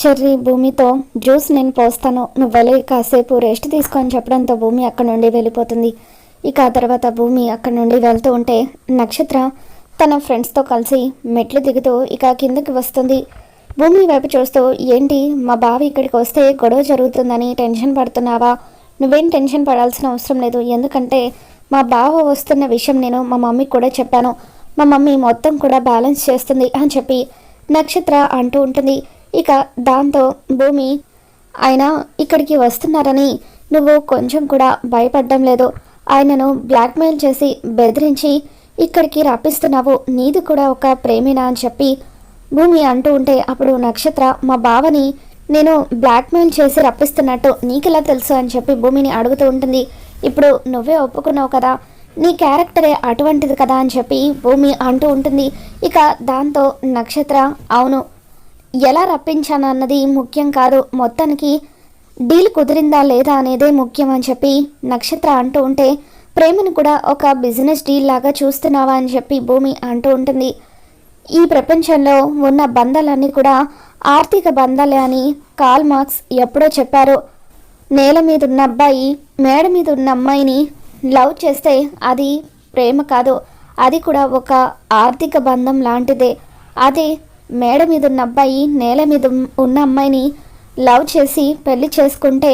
Cherry భూమితో juice నేను పోస్తాను. నువ్వు వెళ్ళి కాసేపు రెస్ట్ తీసుకొని చెప్పడంతో భూమి అక్కడ నుండి వెళ్ళిపోతుంది. ఇక ఆ తర్వాత భూమి అక్కడ నుండి వెళ్తూ ఉంటే నక్షత్ర తన ఫ్రెండ్స్తో కలిసి మెట్లు దిగుతూ ఇక కిందకి వస్తుంది. భూమి వైపు చూస్తూ ఏంటి మా బావ ఇక్కడికి వస్తే గొడవ జరుగుతుందని టెన్షన్ పడుతున్నావా? నువ్వేం టెన్షన్ పడాల్సిన అవసరం లేదు. ఎందుకంటే మా బావ వస్తున్న విషయం నేను మా మమ్మీకి కూడా చెప్పాను. మా మమ్మీ మొత్తం కూడా బ్యాలెన్స్ చేస్తుంది అని చెప్పి నక్షత్ర అంటూ ఉంటుంది. ఇక దాంతో భూమి ఆయన ఇక్కడికి వస్తున్నారని నువ్వు కొంచెం కూడా భయపడడం లేదు. ఆయనను బ్లాక్మెయిల్ చేసి బెదిరించి ఇక్కడికి రప్పిస్తున్నావు. నీది కూడా ఒక ప్రేమినా? అని చెప్పి భూమి అంటూ ఉంటే అప్పుడు నక్షత్ర మా బావని నేను బ్లాక్మెయిల్ చేసి రప్పిస్తున్నట్టు నీకెలా తెలుసు? అని చెప్పి భూమిని అడుగుతూ ఉంటుంది. ఇప్పుడు నువ్వే ఒప్పుకున్నావు కదా నీ క్యారెక్టరే అటువంటిది కదా? అని చెప్పి భూమి అంటూ ఉంటుంది. ఇక దాంతో నక్షత్ర అవును ఎలా రప్పించానన్నది ముఖ్యం కాదు. మొత్తానికి డీల్ కుదిరిందా లేదా అనేదే ముఖ్యం అని చెప్పి నక్షత్ర అంటూ ఉంటే ప్రేమను కూడా ఒక బిజినెస్ డీల్ లాగా చూస్తున్నావా అని చెప్పి భూమి అంటూ ఉంటుంది. ఈ ప్రపంచంలో ఉన్న బంధాలన్నీ కూడా ఆర్థిక బంధాలే అని కాల్ మార్క్స్ ఎప్పుడో చెప్పారు. నేల మీద ఉన్న అబ్బాయి మేడ మీద ఉన్న అమ్మాయిని లవ్ చేస్తే అది ప్రేమ కాదు. అది కూడా ఒక ఆర్థిక బంధం లాంటిదే. అదే మేడ మీద ఉన్న అబ్బాయి నేల మీద ఉన్న అమ్మాయిని లవ్ చేసి పెళ్ళి చేసుకుంటే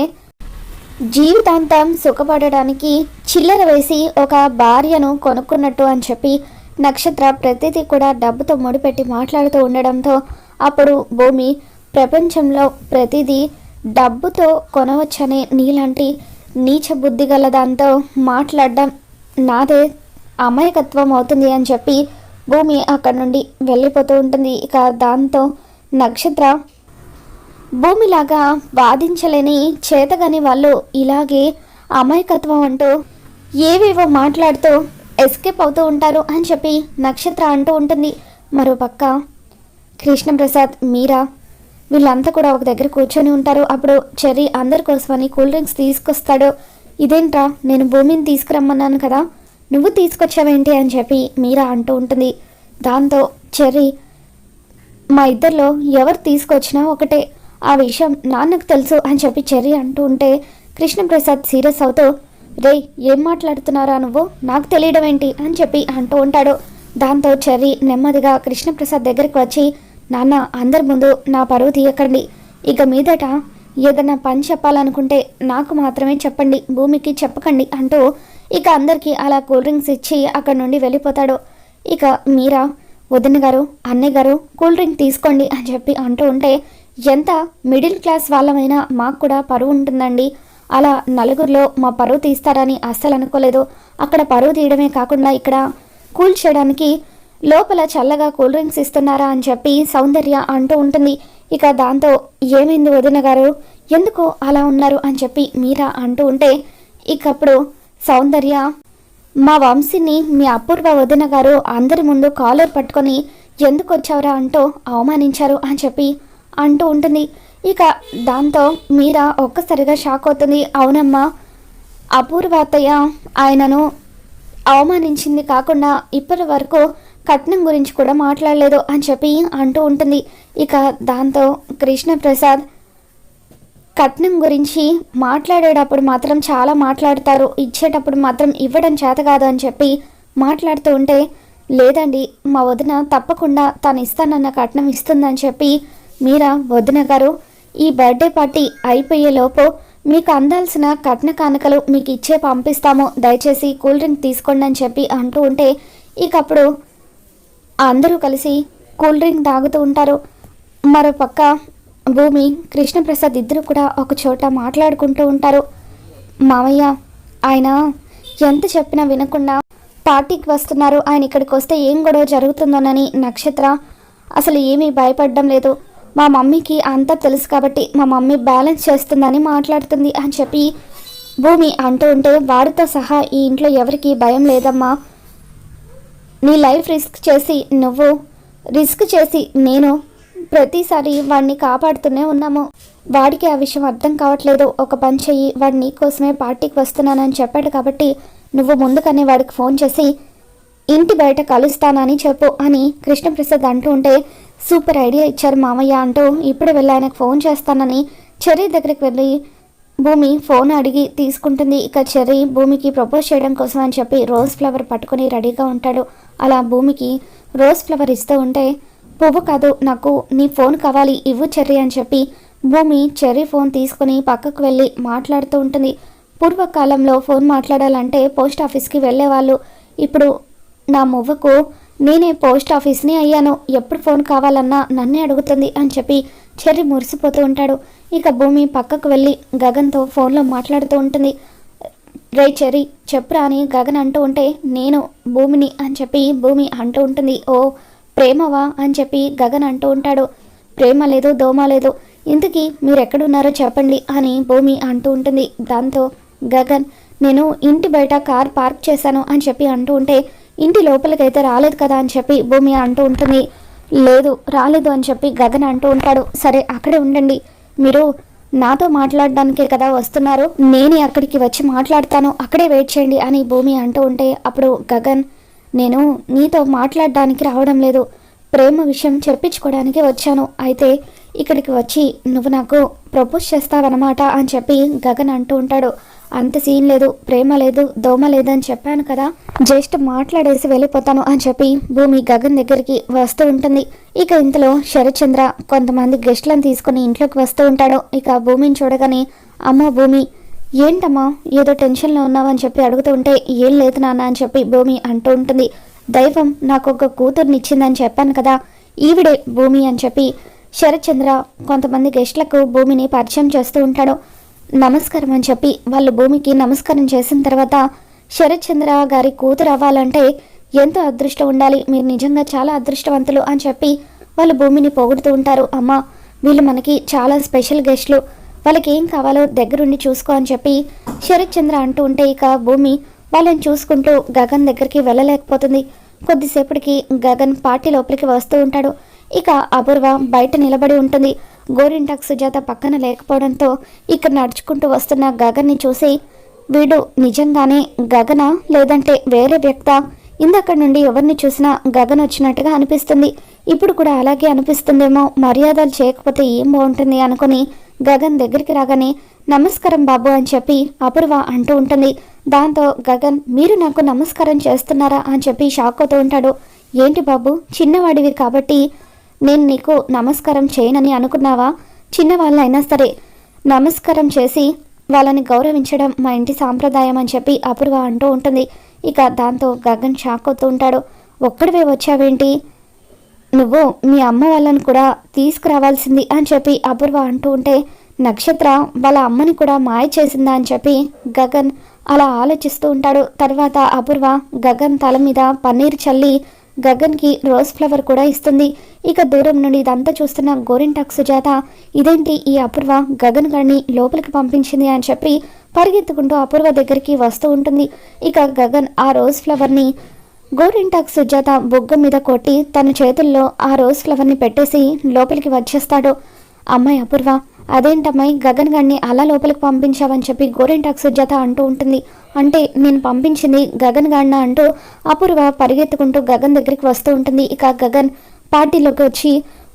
జీవితాంతం సుఖపడడానికి చిల్లర వేసి ఒక భార్యను కొనుక్కున్నట్టు అని చెప్పి నక్షత్ర ప్రతిదీ కూడా డబ్బుతో ముడిపెట్టి మాట్లాడుతూ ఉండడంతో అప్పుడు భూమి ప్రపంచంలో ప్రతిదీ డబ్బుతో కొనవచ్చనే నీలాంటి నీచ బుద్ధి గల దాంతో మాట్లాడడం నాదే అమాయకత్వం అవుతుంది అని చెప్పి భూమి అక్కడి నుండి వెళ్ళిపోతూ ఉంటుంది. ఇక దాంతో నక్షత్ర భూమిలాగా వాదించలేని చేతగాని వాళ్ళు ఇలాగే అమాయకత్వం అంటూ ఏవేవో మాట్లాడుతూ ఎస్కేప్ అవుతూ ఉంటారు అని చెప్పి నక్షత్ర అంటూ ఉంటుంది. మరోపక్క కృష్ణప్రసాద్ మీరా వీళ్ళంతా కూడా ఒక దగ్గర కూర్చొని ఉంటారు. అప్పుడు చెర్రీ అందరి కోసమని కూల్ డ్రింక్స్ తీసుకొస్తాడు. ఇదేంట్రా నేను భూమిని తీసుకురమ్మన్నాను కదా. నువ్వు తీసుకొచ్చావేంటి? అని చెప్పి మీరా అంటూ ఉంటుంది. దాంతో చెర్రీ మా ఇద్దరిలో ఎవరు తీసుకొచ్చినా ఒకటే. ఆ విషయం నాన్నకు తెలుసు అని చెప్పి చెర్రీ అంటూ ఉంటే కృష్ణప్రసాద్ సీరియస్ అవుతూ రే ఏం మాట్లాడుతున్నారా నువ్వు? నాకు తెలియడం ఏంటి అని చెప్పి అంటూ ఉంటాడు. దాంతో చెర్రీ నెమ్మదిగా కృష్ణప్రసాద్ దగ్గరికి వచ్చి నాన్న అందరి ముందు నా పరువు తీయకండి. ఇక మీదట ఏదైనా పని చెప్పాలనుకుంటే నాకు మాత్రమే చెప్పండి. భూమికి చెప్పకండి అంటూ ఇక అందరికీ అలా కూల్ డ్రింక్స్ ఇచ్చి అక్కడి నుండి వెళ్ళిపోతాడు. ఇక మీరా వదిన గారు అన్నయ్య గారు కూల్ డ్రింక్ తీసుకోండి అని చెప్పి అంటూ ఉంటే ఎంత మిడిల్ క్లాస్ వాళ్ళమైనా మాకు కూడా పరువు ఉంటుందండి. అలా నలుగురిలో మా పరువు తీస్తారని అస్సలు అనుకోలేదు. అక్కడ పరువు తీయడమే కాకుండా ఇక్కడ కూల్ చేయడానికి లోపల చల్లగా కూల్ డ్రింక్స్ ఇస్తున్నారా అని చెప్పి సౌందర్య అంటూ ఉంటుంది. ఇక దాంతో ఏమైంది వదిన గారు? ఎందుకు అలా ఉన్నారు అని చెప్పి మీరా అంటూ ఉంటే ఇకప్పుడు సౌందర్య మా వంశీని మీ అపూర్వ వదిన గారు అందరి ముందు కాలర్ పట్టుకొని ఎందుకు వచ్చావురా అంటూ అవమానించారు అని చెప్పి అంటూ ఉంటుంది. ఇక దాంతో మీరా ఒక్కసారిగా షాక్ అవుతుంది. అవునమ్మా అపూర్వతయ్య ఆయనను అవమానించింది కాకుండా ఇప్పటి వరకు కట్నం గురించి కూడా మాట్లాడలేదు అని చెప్పి అంటూ ఉంటుంది. ఇక దాంతో కృష్ణప్రసాద్ కట్నం గురించి మాట్లాడేటప్పుడు మాత్రం చాలా మాట్లాడతారు. ఇచ్చేటప్పుడు మాత్రం ఇవ్వడం చేత కాదు అని చెప్పి మాట్లాడుతూ ఉంటే లేదండి మా వదిన తప్పకుండా తను ఇస్తానన్న కట్నం ఇస్తుందని చెప్పి మీరా వదిన గారు ఈ బర్త్డే పార్టీ అయిపోయేలోపు మీకు అందాల్సిన కట్న కానుకలు మీకు ఇచ్చే పంపిస్తాము. దయచేసి కూల్ డ్రింక్ తీసుకోండి అని చెప్పి అంటూ ఉంటే ఇకప్పుడు అందరూ కలిసి కూల్ డ్రింక్ తాగుతూ ఉంటారు. మరో పక్క భూమి కృష్ణప్రసాద్ ఇద్దరు కూడా ఒక చోట మాట్లాడుకుంటూ ఉంటారు. మామయ్య ఆయన ఎంత చెప్పినా వినకుండా పార్టీకి వస్తున్నారు. ఆయన ఇక్కడికి వస్తే ఏం గొడవ జరుగుతుందోనని నక్షత్ర అసలు ఏమీ భయపడడం లేదు. మా మమ్మీకి అంతా తెలుసు కాబట్టి మా మమ్మీ బ్యాలెన్స్ చేస్తుందని మాట్లాడుతుంది అని చెప్పి భూమి అంటూ ఉంటే వారితో సహా ఈ ఇంట్లో ఎవరికి భయం లేదమ్మా. నీ లైఫ్ రిస్క్ చేసి నువ్వు రిస్క్ చేసి నేను ప్రతిసారి వాడిని కాపాడుతూనే ఉన్నాము. వాడికి ఆ విషయం అర్థం కావట్లేదు. ఒక పని చెయ్యి వాడు నీ కోసమే పార్టీకి వస్తున్నానని చెప్పాడు కాబట్టి నువ్వు ముందుగానే వాడికి ఫోన్ చేసి ఇంటి బయట కలుస్తానని చెప్పు అని కృష్ణప్రసాద్ అంటూ ఉంటే సూపర్ ఐడియా ఇచ్చారు మామయ్య అంటూ ఇప్పుడు వెళ్ళి ఆయనకు ఫోన్ చేస్తానని చెర్రీ దగ్గరికి వెళ్ళి భూమి ఫోన్ అడిగి తీసుకుంటుంది. ఇక చెర్రీ భూమికి ప్రపోజ్ చేయడం కోసం అని చెప్పి రోజ్ ఫ్లవర్ పట్టుకుని రెడీగా ఉంటాడు. అలా భూమికి రోజ్ ఫ్లవర్ ఇస్తూ ఉంటే పువ్వు కాదు నాకు నీ ఫోన్ కావాలి ఇవ్వు చెర్రీ అని చెప్పి భూమి చెర్రీ ఫోన్ తీసుకుని పక్కకు వెళ్ళి మాట్లాడుతూ ఉంటుంది. పూర్వకాలంలో ఫోన్ మాట్లాడాలంటే పోస్ట్ ఆఫీస్కి వెళ్ళేవాళ్ళు. ఇప్పుడు నా మువ్వకు నేనే పోస్ట్ ఆఫీస్ని అయ్యాను. ఎప్పుడు ఫోన్ కావాలన్నా నన్నే అడుగుతుంది అని చెప్పి చెర్రి మురిసిపోతూ ఉంటాడు. ఇక భూమి పక్కకు వెళ్ళి గగన్తో ఫోన్లో మాట్లాడుతూ ఉంటుంది. రే చెర్రి చెప్పురా అని గగన్ అంటూ ఉంటే నేను భూమిని అని చెప్పి భూమి అంటూ ఉంటుంది. ఓ ప్రేమవా అని చెప్పి గగన్ అంటూ ఉంటాడు. ప్రేమ లేదు దోమ లేదు. ఇంతకీ మీరు ఎక్కడున్నారో చెప్పండి అని భూమి అంటూ ఉంటుంది. దాంతో గగన్ నేను ఇంటి బయట కార్ పార్క్ చేశాను అని చెప్పి అంటూ ఉంటే ఇంటి లోపలికైతే రాలేదు కదా అని చెప్పి భూమి అంటూ ఉంటుంది. లేదు రాలేదు అని చెప్పి గగన్ అంటూ ఉంటాడు. సరే అక్కడే ఉండండి. మీరు నాతో మాట్లాడడానికే కదా వస్తున్నారు. నేనే అక్కడికి వచ్చి మాట్లాడతాను. అక్కడే వెయిట్ చేయండి అని భూమి అంటూ ఉంటే అప్పుడు గగన్ నేను నీతో మాట్లాడడానికి రావడం లేదు. ప్రేమ విషయం చెప్పించుకోవడానికి వచ్చాను. అయితే ఇక్కడికి వచ్చి నువ్వు నాకు ప్రపోజ్ చేస్తావన్నమాట అని చెప్పి గగన్ అంటూ ఉంటాడు. అంత సీన్ లేదు ప్రేమ లేదు దోమ లేదు అని చెప్పాను కదా. జస్ట్ మాట్లాడేసి వెళ్ళిపోతాను అని చెప్పి భూమి గగన్ దగ్గరికి వస్తూ ఉంటుంది. ఇక ఇంతలో శరత్చంద్ర కొంతమంది గెస్ట్లను తీసుకుని ఇంట్లోకి వస్తూ ఉంటాడు. ఇక భూమిని చూడగానే అమ్మ భూమి ఏంటమ్మా ఏదో టెన్షన్లో ఉన్నావని చెప్పి అడుగుతూ ఉంటే ఏం లేదు నాన్న అని చెప్పి భూమి అంటూ ఉంటుంది. దైవం నాకు ఒక కూతుర్నిచ్చిందని చెప్పాను కదా ఈవిడే భూమి అని చెప్పి శరత్చంద్ర కొంతమంది గెస్ట్లకు భూమిని పరిచయం చేస్తూ ఉంటాడు. నమస్కారం అని చెప్పి వాళ్ళు భూమికి నమస్కారం చేసిన తర్వాత శరత్చంద్ర గారి కూతురు అవ్వాలంటే ఎంతో అదృష్టం ఉండాలి మీరు నిజంగా చాలా అదృష్టవంతులు అని చెప్పి వాళ్ళు భూమిని పొగుడుతూ ఉంటారు. అమ్మ వీళ్ళు మనకి చాలా స్పెషల్ గెస్ట్లు వాళ్ళకి ఏం కావాలో దగ్గరుండి చూసుకో అని చెప్పి శరత్చంద్ర అంటూ ఉంటే ఇక భూమి వాళ్ళని చూసుకుంటూ గగన్ దగ్గరికి వెళ్ళలేకపోతుంది. కొద్దిసేపటికి గగన్ పార్టీ లోపలికి వస్తూ ఉంటాడు. ఇక అపూర్వ బయట నిలబడి ఉంటుంది. గోరింటాక్ సుజాత పక్కన లేకపోవడంతో ఇక్కడ నడుచుకుంటూ వస్తున్న గగన్ని చూసి వీడు నిజంగానే గగన? లేదంటే వేరే వ్యక్త? ఇందక్కడి నుండి ఎవరిని చూసినా గగన్ వచ్చినట్టుగా అనిపిస్తుంది. ఇప్పుడు కూడా అలాగే అనిపిస్తుందేమో మర్యాదలు చేయకపోతే ఏం బాగుంటుంది అనుకుని గగన్ దగ్గరికి రాగానే నమస్కారం బాబు అని చెప్పి అపూర్వ అంటూ ఉంటుంది. దాంతో గగన్ మీరు నాకు నమస్కారం చేస్తున్నారా? అని చెప్పి షాక్ అవుతూ ఉంటాడు. ఏంటి బాబు చిన్నవాడివి కాబట్టి నేను నీకు నమస్కారం చేయనని అనుకున్నావా? చిన్నవాళ్ళైనా సరే నమస్కారం చేసి వాళ్ళని గౌరవించడం మా ఇంటి సాంప్రదాయం అని చెప్పి అపూర్వ అంటూ ఉంటుంది. ఇక దాంతో గగన్ షాక్ అవుతూ ఉంటాడు. ఒక్కడివే వచ్చావేంటి? నువ్వు మీ అమ్మ వాళ్ళని కూడా తీసుకురావాల్సింది అని చెప్పి అపూర్వ అంటూ ఉంటే నక్షత్ర వాళ్ళ అమ్మని కూడా మాయ చేసిందా అని చెప్పి గగన్ అలా ఆలోచిస్తూ ఉంటాడు. తర్వాత అపూర్వ గగన్ తల మీద పన్నీర్ చల్లి గగన్కి రోజ్ ఫ్లవర్ కూడా ఇస్తుంది. ఇక దూరం నుండి ఇదంతా చూస్తున్న గోరింటాక్ సుజాత ఇదేంటి ఈ అపూర్వ గగన్ గారిని లోపలికి పంపించింది? అని చెప్పి పరిగెత్తుకుంటూ అపూర్వ దగ్గరికి వస్తూ ఉంటుంది. ఇక గగన్ ఆ రోజ్ ఫ్లవర్ని గోరింటాక్ సుజాత బొగ్గ మీద కొట్టి తన చేతుల్లో ఆ రోజ్ ఫ్లవర్ని పెట్టేసి లోపలికి వచ్చేస్తాడు. అమ్మాయి అపూర్వ అదేంటమ్మాయి గగన్ గారిని అలా లోపలికి పంపించావని చెప్పి గోరింటాక్ సుజాత అంటూ ఉంటుంది. అంటే నేను పంపించింది గగన్ గాడిన అంటూ అపూర్వ పరిగెత్తుకుంటూ గగన్ దగ్గరికి వస్తూ ఉంటుంది. ఇక గగన్ పార్టీలోకి వచ్చి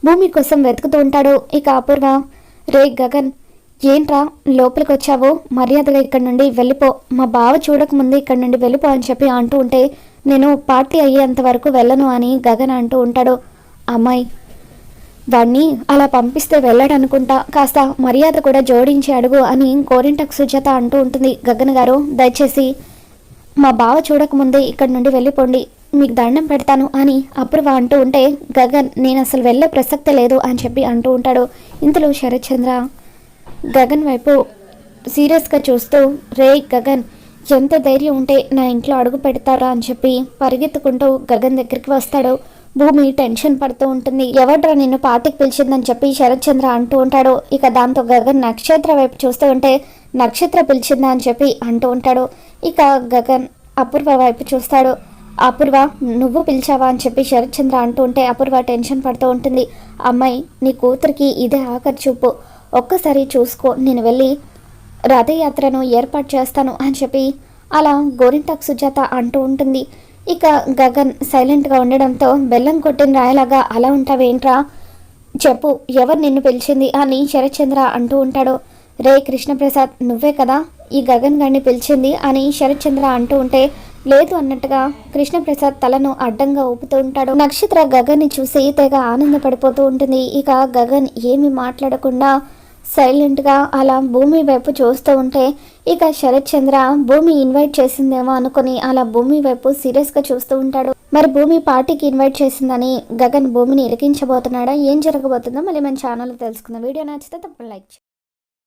భూమి కోసం వెతుకుతూ ఉంటాడు. ఇక అపూర్వ రే గగన్ ఏంట్రా లోపలికి వచ్చావు? మర్యాదగా ఇక్కడ నుండి వెళ్ళిపో. మా బావ చూడకముందు ఇక్కడ నుండి వెళ్ళిపో అని చెప్పి అంటూ ఉంటే నేను పార్టీ అయ్యేంత వరకు వెళ్ళను అని గగన్ అంటూ ఉంటాడు. అమ్మాయి వాణ్ణి అలా పంపిస్తే వెళ్ళడనుకుంటా. కాస్త మర్యాద కూడా జోడించి అడుగు అని కోరింటకు సుజాత అంటూ ఉంటుంది. గగన్ గారు దయచేసి మా బావ చూడకముందే ఇక్కడి నుండి వెళ్ళిపోండి. మీకు దండం పెడతాను అని అప్రూవ్ అంటూ ఉంటే గగన్ నేను అసలు వెళ్ళే ప్రసక్తే లేదు అని చెప్పి అంటూ ఉంటాడు. ఇంతలో శరత్చంద్ర గగన్ వైపు సీరియస్గా చూస్తూ రే గగన్ ఎంత ధైర్యం ఉంటే నా ఇంట్లో అడుగు పెడతారా అని చెప్పి పరిగెత్తుకుంటూ గగన్ దగ్గరికి వస్తాడు. భూమి టెన్షన్ పడుతూ ఉంటుంది. ఎవడ్రా నిన్ను పార్టీకి పిలిచిందని చెప్పి శరత్చంద్ర అంటూ ఉంటాడు. ఇక దాంతో గగన్ నక్షత్ర వైపు చూస్తూ ఉంటే నక్షత్ర పిలిచిందా అని చెప్పి అంటూ ఉంటాడు. ఇక గగన్ అపూర్వ వైపు చూస్తాడు. అపూర్వ నువ్వు పిలిచావా? అని చెప్పి శరత్చంద్ర అంటూ ఉంటే అపూర్వ టెన్షన్ పడుతూ ఉంటుంది. అమ్మాయి నీ కూతురికి ఇదే ఆఖరి చూపు. ఒక్కసారి చూసుకో. నేను వెళ్ళి రథయాత్రను ఏర్పాటు చేస్తాను అని చెప్పి అలా గోరింటాకు సుజాత అంటూ ఉంటుంది. ఇక గగన్ సైలెంట్గా ఉండడంతో బెల్లం కొట్టిన రాయలాగా అలా ఉంటావేంట్రా? చెప్పు ఎవరు నిన్ను పిలిచింది? అని శరత్చంద్ర అంటూ ఉంటాడు. రే కృష్ణప్రసాద్ నువ్వే కదా ఈ గగన్ గారిని పిలిచింది? అని శరత్చంద్ర అంటూ ఉంటే లేదు అన్నట్టుగా కృష్ణప్రసాద్ తలను అడ్డంగా ఊపుతూ ఉంటాడు. నక్షత్ర గగన్ని చూసి తెగ ఆనందపడిపోతూ ఉంటుంది. ఇక గగన్ ఏమి మాట్లాడకుండా సైలెంట్గా అలా భూమి వైపు చూస్తూ ఉంటే ఇక శరత్ చంద్ర భూమి ఇన్వైట్ చేసిందేమో అనుకుని అలా భూమి వైపు సీరియస్గా చూస్తూ ఉంటాడు. మరి భూమి పార్టీకి ఇన్వైట్ చేసిందని గగన్ భూమిని ఇరికించబోతున్నాడా? ఏం జరగబోతుందో మళ్ళీ మన ఛానల్ తెలుసుకుందాం. వీడియో నచ్చితే తప్పకుండా లైక్